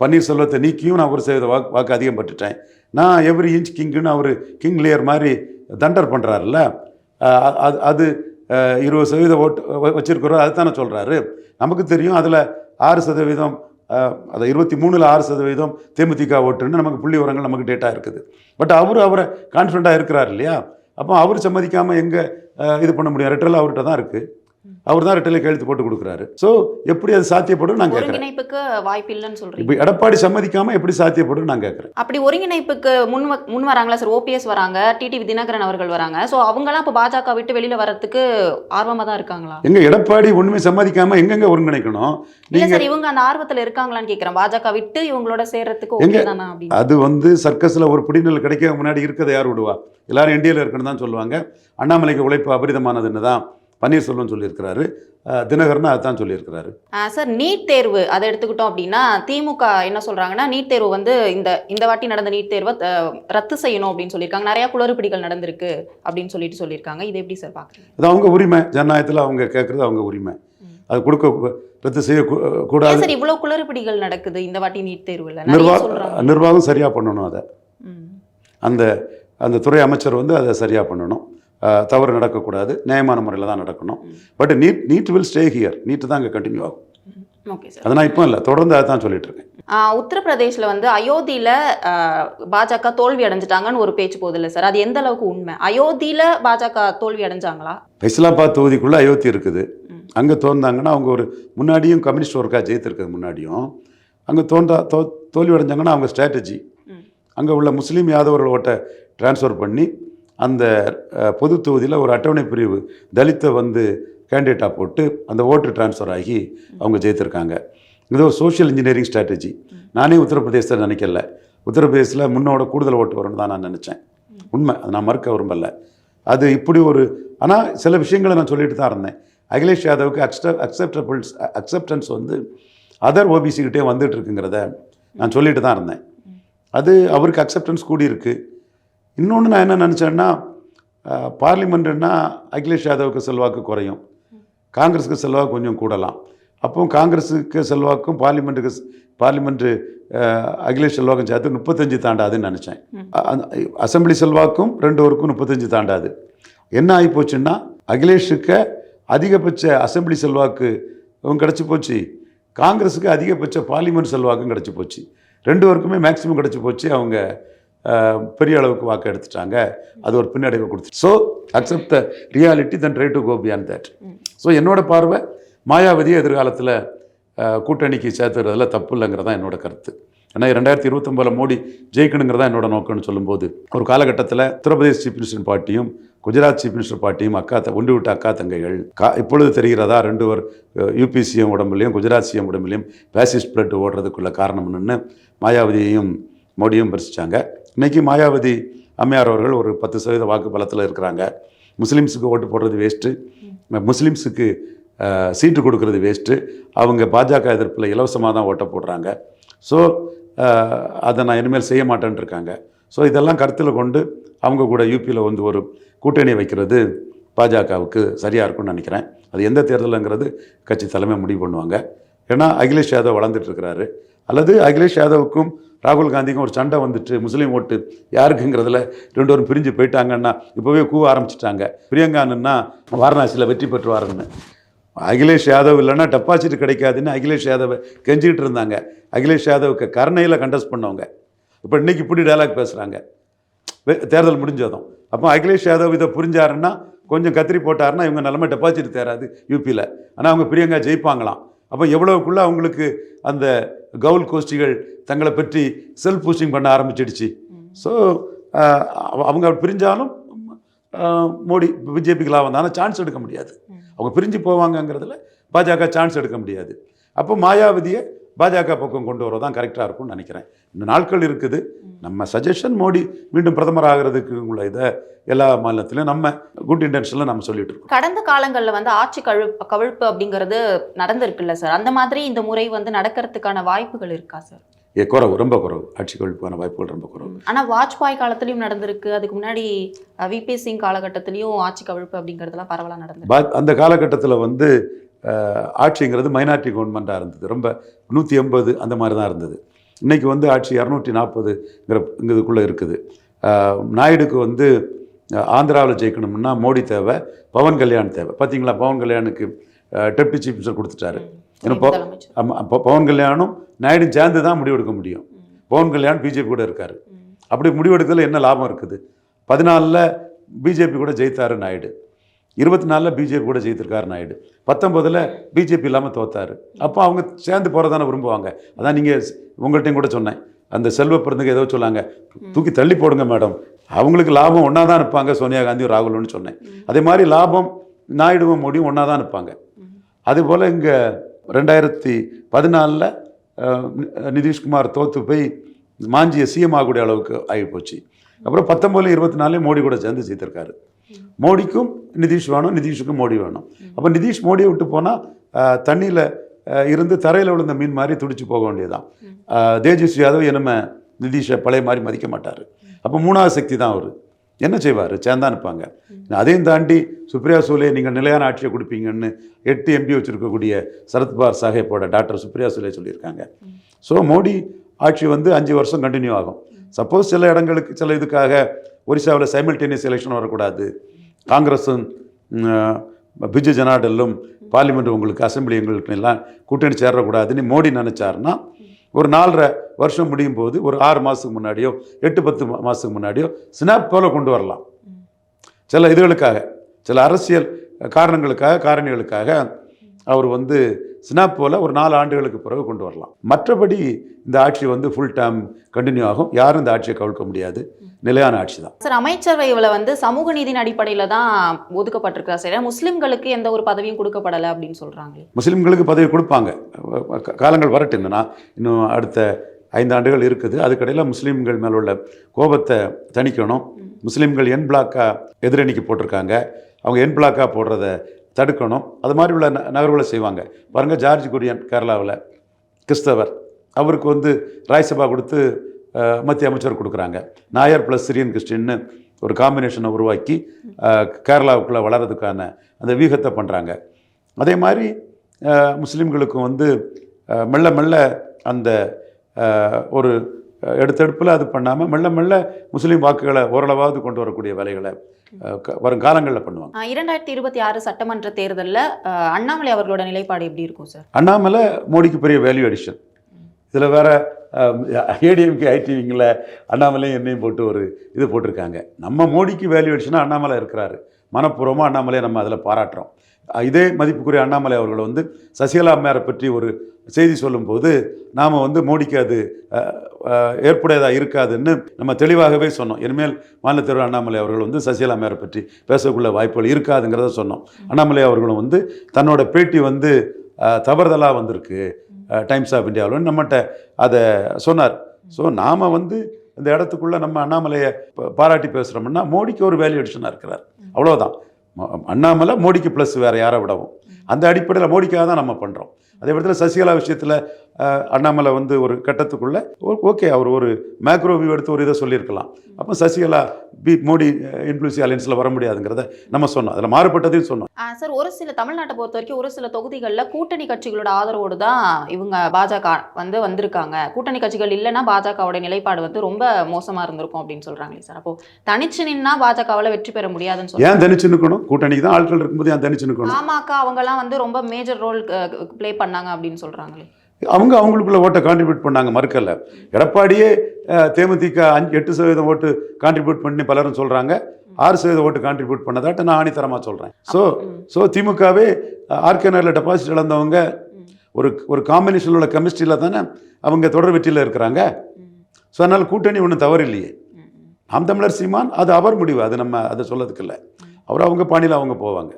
பன்னீர்செல்வத்தை நீக்கியும் நான் ஒரு சதவீத வாக்கு வாக்கு அதிகம் பெற்றுட்டேன். நான் எவ்ரி இன்ச் கிங்குன்னு அவர் கிங் லேயர் மாதிரி தண்டர் பண்ணுறாருல்ல அது அது இருபது சதவீத ஓட்டு வ- வச்சிருக்கிறோம் அதுதானே சொல்கிறாரு நமக்கு தெரியும் அதில் ஆறு சதவீதம் அதை இருபத்தி மூணில் ஆறு சதவீதம் தேமுதிக ஓட்டுன்னு நமக்கு புள்ளி உரங்கள் நமக்கு டேட்டா இருக்குது. பட் அவர் அவரை கான்ஃபிடண்ட்டாக இருக்கிறார் இல்லையா? அப்போ அவர் சம்மதிக்காமல் எங்கே இது பண்ண முடியும்? ரெட்டரில் அவர்கிட்ட தான் இருக்குது அவர் தான் ரெட்டலை கையெழுத்து போட்டு கொடுக்குறாரு. ஸோ எப்படி அது சாத்தியப்படும் நான் கேட்குறேன். ஒருங்கிணைப்புக்கு வாய்ப்பு இல்லைன்னு சொல்றீங்க. இப்போ எடப்பாடி சம்மதிக்காமல் எப்படி சாத்தியப்படும் நான் கேட்குறேன். அப்படி ஒருங்கிணைப்புக்கு முன் முன் வராங்களா சார்? ஓபிஎஸ் வராங்க டிடிவி தினகரன் அவர்கள் வராங்க. ஸோ அவங்களாம் இப்போ பாஜக விட்டு வெளியில வரதுக்கு ஆர்வமா தான் இருக்காங்களா? எங்க எடப்பாடி ஒன்றுமே சம்மதிக்காமல் எங்கெங்க ஒருங்கிணைக்கணும்? இல்ல சார் இவங்க அந்த ஆர்வத்துல இருக்காங்களான்னு கேக்குறேன் பாஜக விட்டு இவங்களோட சேர்றதுக்கு? ஓகே தானா அப்படின்னு. அது வந்து சர்க்கஸில் ஒரு பிடிநெல் கிடைக்க முன்னாடி இருக்கிறத யார் விடுவா? எல்லாரும் இந்தியாவில் இருக்கணும் தான் சொல்லுவாங்க. அண்ணாமலைக்கு உழைப்பு அபரிதமானதுன்னு தான் பன்னீர்செல்வம் சொல்லியிருக்கிறாரு. தினகரன் அதான் சொல்லியிருக்கிறாரு. சார் நீட் தேர்வு அதை எடுத்துக்கிட்டோம் அப்படின்னா திமுக என்ன சொல்றாங்கன்னா நீட் தேர்வு வந்து இந்த இந்த வாட்டி நடந்த நீட் தேர்வை ரத்து செய்யணும் அப்படின்னு சொல்லியிருக்காங்க. நிறைய குளறுபடிகள் நடந்திருக்கு அப்படின்னு சொல்லிட்டு சொல்லியிருக்காங்க. இது எப்படி சார் பாக்குறீங்க? அது அவங்க உரிமை. ஜனநாயகத்தில் அவங்க கேட்குறது அவங்க உரிமை. அது கொடுக்க ரத்து செய்ய கூடாது. சார் இவ்வளவு குளறுபடிகள் நடக்குது இந்த வாட்டி நீட் தேர்வுல? நிறைய நிர்வாக சொல்றாங்க. நிர்வாகம் சரியாக பண்ணணும் அதை. அந்த அந்த துறை அமைச்சர் வந்து அதை சரியாக பண்ணணும். தவறு நடக்கக்கூடாது. நியாயமான முறையில் தான் நடக்கணும். But NEET NEET will stay here NEET தான் அங்கே கண்டினியூ ஆகும். ஓகே சார் அதை நான் இப்போ இல்லை. தொடர்ந்து அதை தான் சொல்லிட்டு இருக்கேன். ஆஹ் உத்தரப்பிரதேஷ்ல வந்து அயோத்தியில பாஜக தோல்வி அடைஞ்சிட்டாங்கன்னு ஒரு பேச்சு போகுது இல்லை சார் அது எந்த அளவுக்கு உண்மை? அயோத்தியில பாஜக தோல்வி அடைஞ்சாங்களா? ஃபைசலாபாத் தொகுதிக்குள்ளே அயோத்தி இருக்குது. அங்கே தோந்தாங்கன்னா அவங்க ஒரு முன்னாடியும் கம்யூனிஸ்ட் ஒர்க்காக ஜெயித்திருக்கிறது முன்னாடியும் அங்கே தோன்றா தோ தோல்வி அடைஞ்சாங்கன்னா அவங்க ஸ்ட்ராட்டஜி. அங்கே உள்ள முஸ்லீம் யாதவர்கள் ஓட்டை ட்ரான்ஸ்ஃபர் பண்ணி அந்த பொது தொகுதியில் ஒரு அட்டவணை பிரிவு தலித்தை வந்து கேண்டிடேட்டாக போட்டு அந்த ஓட்டு ட்ரான்ஸ்ஃபர் ஆகி அவங்க ஜெயித்திருக்காங்க. இது ஒரு சோஷியல் இன்ஜினியரிங் ஸ்ட்ராட்டஜி நானே உத்தரப்பிரதேசத்தை நினைக்கல. உத்தரப்பிரதேசத்தில் முன்னோட கூடுதல் ஓட்டு வரும்னு தான் நான் நினச்சேன். உண்மை. அதை நான் மறுக்க விரும்பல. அது இப்படி ஒரு ஆனால் சில விஷயங்களை நான் சொல்லிட்டு தான் இருந்தேன். அகிலேஷ் யாதவுக்கு அக்ஸ்ட அக்செப்டபிள்ஸ் அக்செப்டன்ஸ் வந்து அதர் ஓபிசிக்கிட்டே வந்துட்டு இருக்குங்கிறத நான் சொல்லிட்டு தான் இருந்தேன். அது அவருக்கு அக்செப்டன்ஸ் கூடியிருக்கு. இன்னொன்று நான் என்ன நினச்சேன்னா பார்லிமெண்ட்டுன்னா அகிலேஷ் யாதவுக்கு செல்வாக்கு குறையும். காங்கிரஸுக்கு செல்வாக்கு கொஞ்சம் கூடலாம். அப்போ காங்கிரஸுக்கு செல்வாக்கும் பார்லிமெண்ட்டுக்கு பார்லிமெண்ட்டு அகிலேஷ் செல்வாக்கும் சேர்த்து முப்பத்தஞ்சு தாண்டாதுன்னு நினச்சேன். அசம்பிளி செல்வாக்கும் ரெண்டு ஒருக்கும் முப்பத்தஞ்சு தாண்டாது. என்ன ஆகி போச்சுன்னா அகிலேஷுக்கு அதிகபட்ச அசம்பிளி செல்வாக்கு அவங்க கிடச்சி போச்சு. காங்கிரஸுக்கு அதிகபட்ச பார்லிமெண்ட் செல்வாக்கும் கிடச்சி போச்சு. ரெண்டு பேருக்குமே மேக்ஸிமம் கிடச்சி போச்சு. அவங்க பெரிய அளவுக்கு வாக்கு எடுத்துட்டாங்க அது ஒரு பின்னடைவை கொடுத்து so accept the reality then try to go beyond that so என்னோட பார்வை மாயாவதியை எதிர்காலத்தில் கூட்டணிக்கு சேர்த்துறதுல தப்பு இல்லைங்கிறது தான் என்னோட கருத்து. ஏன்னா ரெண்டாயிரத்தி இருபத்தொம்பதில் மோடி ஜெயிக்கணுங்கிறதா என்னோட நோக்கம்னு சொல்லும்போது ஒரு காலகட்டத்தில் உத்தரப்பிரதேஷ் சீஃப் மினிஸ்டர் பார்ட்டியும் குஜராத் சீஃப் மினிஸ்டர் பார்ட்டியும் அக்கா த- ஒன்று விட்ட அக்கா தங்கைகள் கா இப்பொழுது தெரிகிறதா ரெண்டு பேர் யூபிசிஎம் உடம்புலையும் குஜராத் சிஎம் உடம்புலையும் பேசிஸ்ட் பிளட் ஓடுறதுக்குள்ள காரணம் என்னென்னு மாயாவதியையும் மோடியும் பரிசித்தாங்க இன்னைக்கு மாயாவதி அம்மையார் அவர்கள் ஒரு பத்து சதவீத வாக்கு பலத்தில் இருக்கிறாங்க. முஸ்லீம்ஸுக்கு ஓட்டு போடுறது வேஸ்ட்டு முஸ்லீம்ஸுக்கு சீட்டு கொடுக்கறது வேஸ்ட்டு அவங்க பாஜக எதிர்ப்பில் இலவசமாக தான் ஓட்டை போடுறாங்க. ஸோ அதை நான் இனிமேல் செய்ய மாட்டேன்னு இருக்காங்க. ஸோ இதெல்லாம் கருத்தில் கொண்டு அவங்க கூட யூபியில் வந்து ஒரு கூட்டணி வைக்கிறது பாஜகவுக்கு சரியாக இருக்கும்னு நினைக்கிறேன். அது எந்த தேர்தலுங்கிறது கட்சி தலைமை முடிவு பண்ணுவாங்க. ஏன்னா அகிலேஷ் யாதவ் வளர்ந்துட்டு இருக்கிறாரு. அல்லது அகிலேஷ் யாதவுக்கும் ராகுல் காந்திக்கும் ஒரு சண்டை வந்துட்டு முஸ்லீம் ஓட்டு யாருக்குங்கிறதுல ரெண்டு பேரும் பிரிஞ்சு போயிட்டாங்கன்னா இப்போவே கூவ ஆரம்பிச்சிட்டாங்க. பிரியங்கானுன்னா வாரணாசியில் வெற்றி பெற்றுவாருன்னு. அகிலேஷ் யாதவ் இல்லைன்னா டெபாசிட் கிடைக்காதுன்னு அகிலேஷ் யாதவை கெஞ்சிக்கிட்டு இருந்தாங்க. அகிலேஷ் யாதவுக்கு கருணையில் கண்டஸ்ட் பண்ணவங்க. இப்போ இன்றைக்கி இப்படி டைலாக் பேசுகிறாங்க தேர்தல் முடிஞ்சதும். அப்போ அகிலேஷ் யாதவ் இதை புரிஞ்சாருன்னா கொஞ்சம் கத்திரி போட்டாருன்னா இவங்க நிலமை டெபாசிட் தேராது யூபியில் ஆனால் அவங்க பிரியங்கா ஜெயிப்பாங்களாம். அப்போ எவ்வளோக்குள்ளே அவங்களுக்கு அந்த கவுல் கோஷ்டிகள் தங்களை பற்றி செல்ஃப் பூஸ்டிங் பண்ண ஆரம்பிச்சிடுச்சு. ஸோ அவங்க பிரிஞ்சாலும் மோடி பிஜேபிக்கு லாபம் தான் சான்ஸ் எடுக்க முடியாது. அவங்க பிரிஞ்சு போவாங்கங்கிறதுல பாஜக சான்ஸ் எடுக்க முடியாது. அப்போ மாயாவதியை பாஜக பக்கம் கொண்டு வரதான் கரெக்டாக இருக்கும்னு நினைக்கிறேன். இந்த நாட்கள் இருக்குது. நம்ம சஜஷன் மோடி மீண்டும் பிரதமர் ஆகிறதுக்கு உள்ள இதை எல்லா மாநிலத்திலையும் நம்ம குட் இன்டென்ஷனில் நம்ம சொல்லிட்டு இருக்கோம். கடந்த காலங்களில் வந்து ஆட்சி கழு கவிழ்ப்பு அப்படிங்கிறது நடந்திருக்குல்ல சார்? அந்த மாதிரி இந்த முறை வந்து நடக்கிறதுக்கான வாய்ப்புகள் இருக்கா சார்? ஏ குறவு ரொம்ப குறவு. ஆட்சி கழிப்பான வாய்ப்புகள் ரொம்ப குறவு. ஆனா வாஜ்பாய் காலத்துலயும் நடந்திருக்கு. அதுக்கு முன்னாடி விபி சிங் காலகட்டத்திலயும் ஆட்சி கவிழ்ப்பு அப்படிங்கிறதுலாம் பரவலா நடந்திருக்கு. பா அந்த காலகட்டத்தில் வந்து ஆட்சிங்கிறது மைனாரிட்டி கவர்மெண்ட்டாக இருந்தது. ரொம்ப நூற்றி எண்பது அந்த மாதிரி தான் இருந்தது. இன்றைக்கி வந்து ஆட்சி இரநூத்தி நாற்பதுங்கிற இதுக்குள்ளே இருக்குது. நாயுடுக்கு வந்து ஆந்திராவில் ஜெயிக்கணும்னா மோடி தேவை பவன் கல்யாண் தேவை. பார்த்தீங்களா பவன் கல்யாணுக்கு டெப்டி சீஃப் மினிஸ்டர் கொடுத்துட்டாரு. ஏன்னா பவன் கல்யாணும் நாயுடு சேர்ந்து தான் முடிவெடுக்க முடியும். பவன் கல்யாண் பிஜேபி கூட இருக்கார். அப்படி முடிவெடுக்கிறதுல என்ன லாபம் இருக்குது? பதினாலில் பிஜேபி கூட ஜெயித்தாரு நாயுடு. இருபத்தி நாலில் பிஜேபி கூட ஜெயித்திருக்காரு நாயுடு. பத்தொம்போதில் பிஜேபி இல்லாமல் தோத்தாரு. அப்போ அவங்க சேர்ந்து போகிறதானே விரும்புவாங்க. அதான் நீங்கள் உங்கள்கிட்டையும் கூட சொன்னேன். அந்த செல்வ பிறந்துக்கு ஏதோ சொன்னாங்க. தூக்கி தள்ளி போடுங்க மேடம். அவங்களுக்கு லாபம் ஒன்றா தான் இருப்பாங்க சோனியா காந்தி ராகுல்னு சொன்னேன். அதே மாதிரி லாபம் நாயுடுவும் மோடியும் ஒன்றா தான் இருப்பாங்க அதுபோல் இங்கே ரெண்டாயிரத்தி பதினாலில் நிதிஷ்குமார் தோற்று போய் மாஞ்சிய சிஎம் ஆகக்கூடிய அளவுக்கு ஆகி போச்சு அப்புறம் பத்தொம்பதுல இருபத்தி நாலுலேயும் மோடி கூட சேர்ந்து ஜெயித்திருக்காரு. மோடிக்கும் நிதிஷ் வேணும் நிதிஷுக்கும் மோடி வேணும். அப்போ நிதிஷ் மோடியை விட்டு போனால் தண்ணியில் இருந்து தரையில் விழுந்த மீன் மாதிரி துடிச்சு போக வேண்டியதுதான். தேஜஸ்வி யாதவ் என்னமே நிதிஷை பழைய மாதிரி மதிக்க மாட்டார். அப்போ மூணாவது சக்தி தான் அவர். என்ன செய்வார்? சேர்ந்தா நிற்பாங்க. அதையும் தாண்டி சுப்ரியா சூலே நீங்கள் நிலையான ஆட்சியை கொடுப்பீங்கன்னு எட்டு எம்பி வச்சுருக்கக்கூடிய சரத்பார் சாஹேப்போட டாக்டர் சுப்ரியா சூலே சொல்லியிருக்காங்க. ஸோ மோடி ஆட்சி வந்து அஞ்சு வருஷம் கண்டினியூ ஆகும். சப்போஸ் சில இடங்களுக்கு சில இதுக்காக ஒரிசாவில் சைமில்டேனியஸ் எலெக்ஷன் வரக்கூடாது. காங்கிரஸும் பிஜு ஜனாடலும் பார்லிமெண்ட் உங்களுக்கு அசம்பிளி எங்களுக்கு எல்லாம் கூட்டணி சேரக்கூடாதுன்னு மோடி நினச்சாருன்னா ஒரு நாலரை வருஷம் முடியும் போது ஒரு ஆறு மாதத்துக்கு முன்னாடியோ எட்டு பத்து மாதத்துக்கு முன்னாடியோ ஸ்னாப் போல கொண்டு வரலாம். சில இதுகளுக்காக சில அரசியல் காரணங்களுக்காக காரணிகளுக்காக அவர் வந்து ஸ்னாப் போல ஒரு நாலு ஆண்டுகளுக்கு பிறகு கொண்டு வரலாம். மற்றபடி இந்த ஆட்சி வந்து ஃபுல் டைம் கண்டினியூ ஆகும். யாரும் இந்த ஆட்சியை கவிழ்க்க முடியாது. நிலையான ஆட்சி தான். சார் அமைச்சரவையில் வந்து சமூக நீதியின் அடிப்படையில தான் ஒதுக்கப்பட்டிருக்கா சார். முஸ்லிம்களுக்கு எந்த ஒரு பதவியும் கொடுக்கப்படலை அப்படின்னு சொல்றாங்களே. முஸ்லீம்களுக்கு பதவி கொடுப்பாங்க. காலங்கள் வரட்டும் இன்னும் நான் இன்னும் அடுத்த ஐந்து ஆண்டுகள் இருக்குது. அதுக்கடையில் முஸ்லீம்கள் மேல உள்ள கோபத்தை தணிக்கணும். முஸ்லீம்கள் என் பிளாக்கா எதிரணிக்கு போட்டிருக்காங்க. அவங்க என் பிளாக்கா போடுறத தடுக்கணும். அது மாதிரி உள்ள நகர்வுகளை செய்வாங்க. பாருங்கள் ஜார்ஜ் குரியன் கேரளாவில் கிறிஸ்தவர். அவருக்கு வந்து ராய்சபா கொடுத்து மத்திய அமைச்சர் கொடுக்குறாங்க. நாயர் ப்ளஸ் சிரியன் கிறிஸ்டின்னு ஒரு காம்பினேஷனை உருவாக்கி கேரளாவுக்குள்ளே வளர்கிறதுக்கான அந்த வீகத்தை பண்ணுறாங்க அதே மாதிரி முஸ்லீம்களுக்கும் வந்து மெல்ல மெல்ல அந்த ஒரு எடுத்தெடுப்பில் அது பண்ணாமல் மெல்ல மெல்ல முஸ்லீம் வாக்குகளை ஓரளவாவது கொண்டு வரக்கூடிய வேலைகளை வரும் காலங்களில் பண்ணுவாங்க. இரண்டாயிரத்தி இருபத்தி ஆறு சட்டமன்ற தேர்தலில் அண்ணாமலை அவர்களோட நிலைப்பாடு எப்படி இருக்கும் சார்? அண்ணாமலை மோடிக்கு பெரிய வேல்யூ அடிஷன் இதில் வேற ஏடிஎம்கே ஐடிவிங்கில் அண்ணாமலையும் என்னையும் போட்டு ஒரு இது போட்டிருக்காங்க. நம்ம மோடிக்கு வேல்யூ அண்ணாமலை இருக்கிறாரு. மனப்பூர்வமாக அண்ணாமலையை நம்ம அதில் பாராட்டுறோம். இதே மதிப்புக்குரிய அண்ணாமலை அவர்கள் வந்து சசிகலா அம்மையாரை பற்றி ஒரு செய்தி சொல்லும்போது நாம் வந்து மோடிக்கு அது ஏற்புடையதாக இருக்காதுன்னு நம்ம தெளிவாகவே சொன்னோம். இனிமேல் மாநில தலைவர் அண்ணாமலை அவர்கள் வந்து சசிகலா அம்மையாரை பற்றி பேசக்குள்ள வாய்ப்புகள் இருக்காதுங்கிறத சொன்னோம். அண்ணாமலை அவர்களும் வந்து தன்னோட பேட்டி வந்து தவறுதலாக வந்திருக்கு. டைம்ஸ் ஆஃப் இந்தியாவில் நம்மகிட்ட அதை சொன்னார். ஸோ நாம் வந்து இந்த இடத்துக்குள்ளே நம்ம அண்ணாமலையை பாராட்டி பேசுகிறோம்னா மோடிக்கு ஒரு வேல்யூ அடிஷனாக இருக்கிறார். அவ்வளோதான் அண்ணாமலை மோடிக்கு ப்ளஸ் வேறு யாரை விடவும். அந்த அடிப்படையில் மோடிக்காக தான் நம்ம பண்ணுறோம் அதே இடத்துல சசிகலா விஷயத்தில் அண்ணாமலை வந்து ஒரு கட்டத்துக்குள்ள ஓகே அவர் ஒரு மேக்ரோ வியூ எடுத்து ஒரு இதை சொல்லியிருக்கலாம். அப்போ சசிகலா பி மோடி இன்க்ளூசிவ் அலையன்ஸில் வர முடியாதுங்கிறத நம்ம சொன்னோம். அதில் மாறுபட்டதையும் சொன்னோம். சார் ஒரு சில தமிழ்நாட்டை பொறுத்த வரைக்கும் ஒரு சில தொகுதிகளில் கூட்டணி கட்சிகளோட ஆதரவோடு தான் இவங்க பாஜக வந்து வந்திருக்காங்க. கூட்டணி கட்சிகள் இல்லைன்னா பாஜகவோட நிலைப்பாடு வந்து ரொம்ப மோசமா இருந்திருக்கும் அப்படின்னு சொல்றாங்களே சார். அப்போ தனிச்சு நின்னா பாஜகவால வெற்றி பெற முடியாதுன்னு சொல்றாங்க. ஏன் தனிச்சு நிற்கணும் கூட்டணிக்கு தான் ஆட்கள் இருக்கும்போது ஏன் தனிச்சு நிற்கணும் பாமக அவங்கெல்லாம் வந்து ரொம்ப மேஜர் ரோல் ப்ளே பண்ணாங்க அப்படின்னு சொல்றாங்களே அவங்க அவங்களுக்குள்ள ஓட்டை கான்ட்ரிபியூட் பண்ணாங்க மறுக்கல எடப்பாடியே தேமுதிக அஞ்சு எட்டு சதவீதம் ஓட்டு கான்ட்ரிபியூட் பண்ணி பலரும் சொல்கிறாங்க ஆறு சதவீதம் ஓட்டு கான்ட்ரிபியூட் பண்ணதாட்ட நான் ஆணித்தரமாக சொல்கிறேன் ஸோ. ஸோ திமுகவே ஆர்கேனரில் டெபாசிட் இழந்தவங்க. ஒரு ஒரு காம்பினேஷனில் உள்ள கெமிஸ்ட்ரியில் தானே அவங்க தொடர் வெற்றியில் இருக்கிறாங்க. ஸோ அதனால் கூட்டணி ஒன்றும் தவறு இல்லையே. நாம் தமிழர் சீமான் அது அவர் முடிவு அது நம்ம அதை சொல்லதுக்கு இல்லை அவர் அவங்க பாணியில் அவங்க போவாங்க.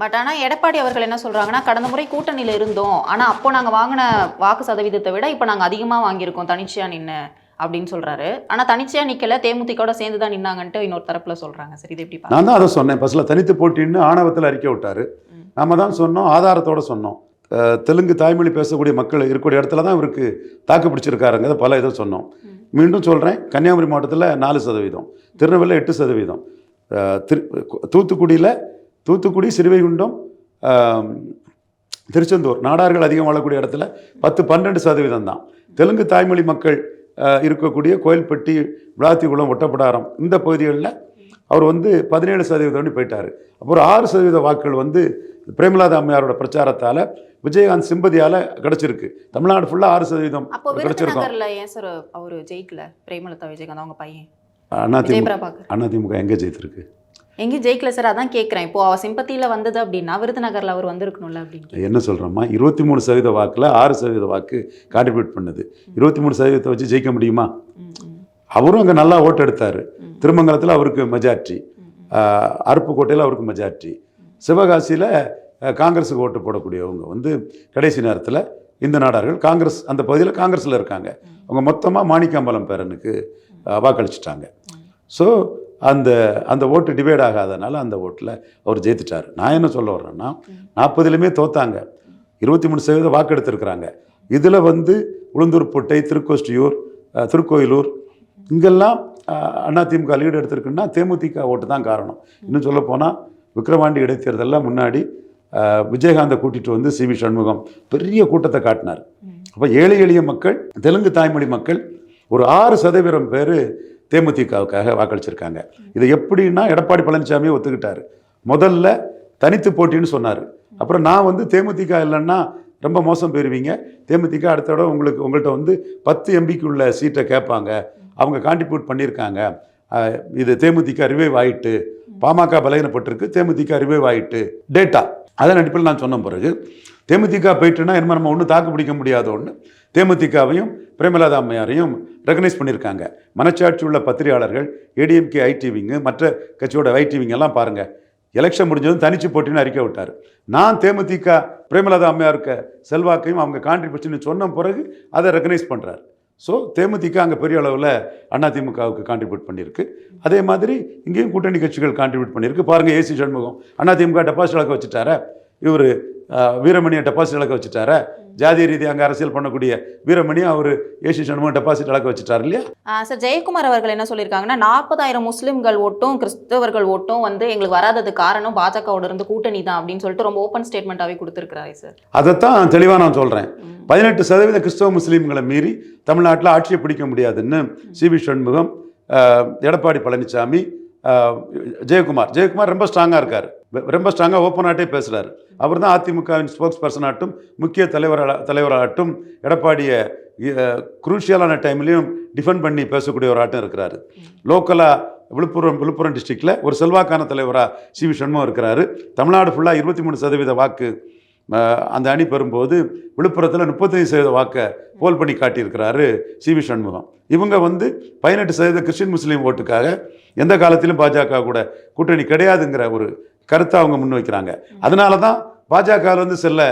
பட் ஆனா எடப்பாடி அவர்கள் என்ன சொல்றாங்கன்னா கடந்த முறை கூட்டணியில இருந்தோம். ஆனா அப்போ நாங்க வாங்கின வாக்கு சதவீதத்தை விட இப்போ நாங்க அதிகமா வாங்கியிருக்கோம் தனிச்சையா நின்னு அப்படின்னு சொல்றாரு. ஆனா தனிச்சையா நிக்கல தேமுதிகோட சேர்ந்து தான் நின்னாங்கன்ட்டு இன்னொரு தரப்புல சொல்றாங்க. சரி இது எப்படி நான் தான் அதை சொன்னேன். ஃபஸ்ட்டில் தனித்து போட்டின்னு ஆணவத்தில் அறிக்கை விட்டாரு. ம். நாம தான் சொன்னோம் ஆதாரத்தோட சொன்னோம். தெலுங்கு தாய்மொழி பேசக்கூடிய மக்கள் இருக்கக்கூடிய இடத்துல தான் இவருக்கு தாக்கு பிடிச்சிருக்காருங்கிறத பல இதை சொன்னோம். மீண்டும் சொல்கிறேன் கன்னியாகுமரி மாவட்டத்தில் நாலு சதவீதம் திருநெல்வேலியில் எட்டு சதவீதம். திரு தூத்துக்குடியில் தூத்துக்குடி சிறுவைகுண்டம் திருச்செந்தூர் நாடார்கள் அதிகம் வாழக்கூடிய இடத்துல பத்து பன்னெண்டு சதவீதம் தான். தெலுங்கு தாய்மொழி மக்கள் இருக்கக்கூடிய கோயில்பட்டி விளாத்திக்குளம் ஒட்டப்படாரம் இந்த பகுதிகளில் அவர் வந்து பதினேழு சதவீதம் போயிட்டார். அப்போ ஒரு ஆறு சதவீத வாக்குகள் வந்து பிரேமலாதா அம்மையாரோட பிரச்சாரத்தால் விஜயகாந்த் சிம்பதியால் கிடச்சிருக்கு. தமிழ்நாடு ஃபுல்லாக ஆறு சதவீதம் கிடைச்சிருக்கோம். விருதுநகர்ல ஏன் சார் அவரு ஜெயிக்கல? பிரேமலதா விஜயகாந்த் அவங்க பையன். அதிமுக அதிமுக எங்கே ஜெயித்திருக்கு? எங்கேயும் ஜெயிக்கல சார் அதான் கேட்குறேன் இப்போ அவ சிம்பத்தியில வந்தது அப்படின்னா விருதுநகர்ல அவர் வந்திருக்கணும்ல அப்படின்னு என்ன சொல்கிறோமா இருபத்தி மூணு சதவீத வாக்கில் ஆறு சதவீத வாக்கு கான்ட்ரிபியூட் பண்ணுது. இருபத்தி மூணு சதவீதத்தை வச்சு ஜெயிக்க முடியுமா? அவரும் அங்கே நல்லா ஓட்டு எடுத்தார். திருமங்கலத்தில் அவருக்கு மெஜாரிட்டி. அருப்புக்கோட்டையில் அவருக்கு மெஜாரிட்டி சிவகாசியில் காங்கிரஸுக்கு ஓட்டு போடக்கூடியவங்க வந்து கடைசி நேரத்தில் இந்த நாடார்கள் காங்கிரஸ் அந்த பகுதியில் காங்கிரஸில் இருக்காங்க. அவங்க மொத்தமாக மாணிக்காம்பலம் பேரனுக்கு வாக்களிச்சிட்டாங்க. ஸோ அந்த அந்த ஓட்டு டிவைட் ஆகாதனால அந்த ஓட்டில் அவர் ஜெயித்துட்டார். நான் என்ன சொல்ல வர்றேன்னா நாற்பதுலையுமே தோத்தாங்க. இருபத்தி மூணு சதவீதம் வாக்கெடுத்திருக்கிறாங்க. இதில் வந்து உளுந்தூர்பேட்டை திருக்கோஷ்டியூர் திருக்கோயிலூர் இங்கெல்லாம் அதிமுக லீடு எடுத்திருக்குன்னா தேமுதிக ஓட்டு தான் காரணம். இன்னும் சொல்ல போனால் விக்ரவாண்டி இடைத்தேர்தலில் முன்னாடி விஜயகாந்தை கூட்டிகிட்டு வந்து சி வி சண்முகம் பெரிய கூட்டத்தை காட்டினார். அப்போ ஏழை எளிய மக்கள் தெலுங்கு தாய்மொழி மக்கள் ஒரு ஆறு சதவீதம் பேர் தேமுதிகவுக்காக வாக்களிச்சிருக்காங்க. இது எப்படின்னா எடப்பாடி பழனிசாமியை ஒத்துக்கிட்டார். முதல்ல தனித்து போட்டின்னு சொன்னார். அப்புறம் நான் வந்து தேமுதிக இல்லைன்னா ரொம்ப மோசம் பெறுவீங்க தேமுதிக அடுத்த தடவை உங்களுக்கு உங்கள்கிட்ட வந்து பத்து எம்பிக்கு உள்ள சீட்டை கேட்பாங்க. அவங்க கான்ட்ரிபியூட் பண்ணியிருக்காங்க. இது தேமுதிக ரிவைவ் ஆயிட்டு பாமக பலகீனப்பட்டிருக்கு தேமுதிக ரிவைவ் ஆயிட்டு டேட்டா அதன் அடிப்படையில் நான் சொன்ன பிறகு தேமுதிக போயிட்டுன்னா என்ன நம்ம ஒன்றும் தாக்கு பிடிக்க முடியாத ஒன்று தேமுதிகவையும் பிரேமலதா அம்மையாரையும் ரெகனைஸ் பண்ணியிருக்காங்க. மனச்சாட்சி உள்ள பத்திரிகையாளர்கள் ஏடிஎம்கே ஐடிவிங்கு மற்ற கட்சியோட ஐடிவிங் எல்லாம் பாருங்கள் எலெக்ஷன் முடிஞ்சதும் தனிச்சு போட்டின்னு அறிக்கை விட்டார். நான் தேமுதிக பிரேமலதா அம்மையாருக்கு செல்வாக்கையும் அவங்க கான்ட்ரிபியூஷன் சொன்ன பிறகு அதை ரெகனைஸ் பண்ணுறாரு ஸோ தேமுதிக அங்கே பெரிய அளவில் அதிமுகவுக்கு கான்ட்ரிபியூட் பண்ணியிருக்கு. அதே மாதிரி இங்கேயும் கூட்டணி கட்சிகள் கான்ட்ரிபியூட் பண்ணியிருக்கு. பாருங்கள் ஏசி சண்முகம் அதிமுக டெபாசிட் அளக்க வச்சுட்டார. இவர் வீரமணியை டெபாசிட் இழக்க வச்சுட்டாரா? ஜாதி ரீதியாக அங்கே அரசியல் பண்ணக்கூடிய வீரமணி அவர் ஏசி சண்முகம் டெபாசிட் இழக்க வச்சுட்டார் இல்லையா? சார் ஜெயக்குமார் அவர்கள் என்ன சொல்லியிருக்காங்கன்னா நாற்பதாயிரம் முஸ்லிம்கள் ஓட்டும் கிறிஸ்தவர்கள் ஓட்டும் வந்து எங்களுக்கு வராததுக்கு காரணம் பாஜகவோட இருந்து கூட்டணி தான் அப்படின்னு சொல்லிட்டு ரொம்ப ஓப்பன் ஸ்டேட்மெண்ட்டாகவே கொடுத்துருக்காரு சார். அதைத்தான் தெளிவாக நான் சொல்கிறேன். பதினெட்டு சதவீத கிறிஸ்தவ முஸ்லீம்களை மீறி தமிழ்நாட்டில் ஆட்சியை பிடிக்க முடியாதுன்னு சிவி சண்முகம் அஹ், எடப்பாடி பழனிசாமி ஜெயக்குமார். ஜெயக்குமார் ரொம்ப ஸ்ட்ராங்காக இருக்கார். ரொம்ப ஸ்ட்ராங்காக ஓப்பனாகட்டே பேசுகிறார் அவர் தான் அதிமுகவின் ஸ்போக்ஸ் பர்சனாகட்டும் முக்கிய தலைவராக தலைவராகட்டும் எடப்பாடியை குரூஷியலான டைம்லையும் டிஃபெண்ட் பண்ணி பேசக்கூடிய ஒரு ஆட்டம் இருக்கிறார். லோக்கலாக விழுப்புரம் விழுப்புரம் டிஸ்ட்ரிக்டில் ஒரு செல்வாக்கான தலைவராக சி வி சண்முகம் இருக்கிறாரு. தமிழ்நாடு ஃபுல்லாக இருபத்தி மூணு சதவீத வாக்கு அந்த அணி பெறும்போது விழுப்புரத்தில் முப்பத்தஞ்சு சதவீத வாக்கை போல் பண்ணி காட்டியிருக்கிறாரு சி வி சண்முகம். இவங்க வந்து பதினெட்டு சதவீத கிறிஸ்டின் முஸ்லீம் ஓட்டுக்காக எந்த காலத்திலும் பாஜக கூட கூட்டணி கிடையாதுங்கிற ஒரு கருத்தை அவங்க முன்வைக்கிறாங்க. அதனால தான் பாஜகவிலேருந்து வந்து செல்ல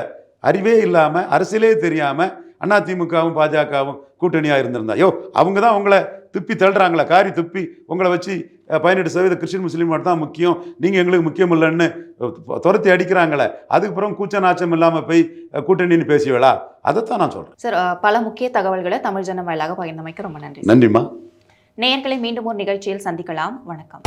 அறிவே இல்லாமல் அரசியலே தெரியாமல் அண்ணா திமுகவும் பாஜகவும் கூட்டணியாக இருந்திருந்தா. யோ அவங்க தான் உங்களை துப்பி தள்ளுறாங்களா காரி துப்பி உங்களை வச்சு பதினெட்டு சதவீத கிறிஸ்டின் முஸ்லீம் மட்டும் தான் முக்கியம். நீங்கள் எங்களுக்கு முக்கியம் இல்லைன்னு துரத்தி அடிக்கிறாங்களே அதுக்கப்புறம் கூச்ச நாச்சம் இல்லாமல் போய் கூட்டணின்னு பேசுவீங்களா அதைத்தான் நான் சொல்கிறேன் சார் பல முக்கிய தகவல்களை தமிழ் ஜனம் வாயிலாக பகிர்ந்தமைக்க ரொம்ப நன்றி நன்றிம்மா. நேயர்களை மீண்டும் ஒரு நிகழ்ச்சியில் சந்திக்கலாம். வணக்கம்.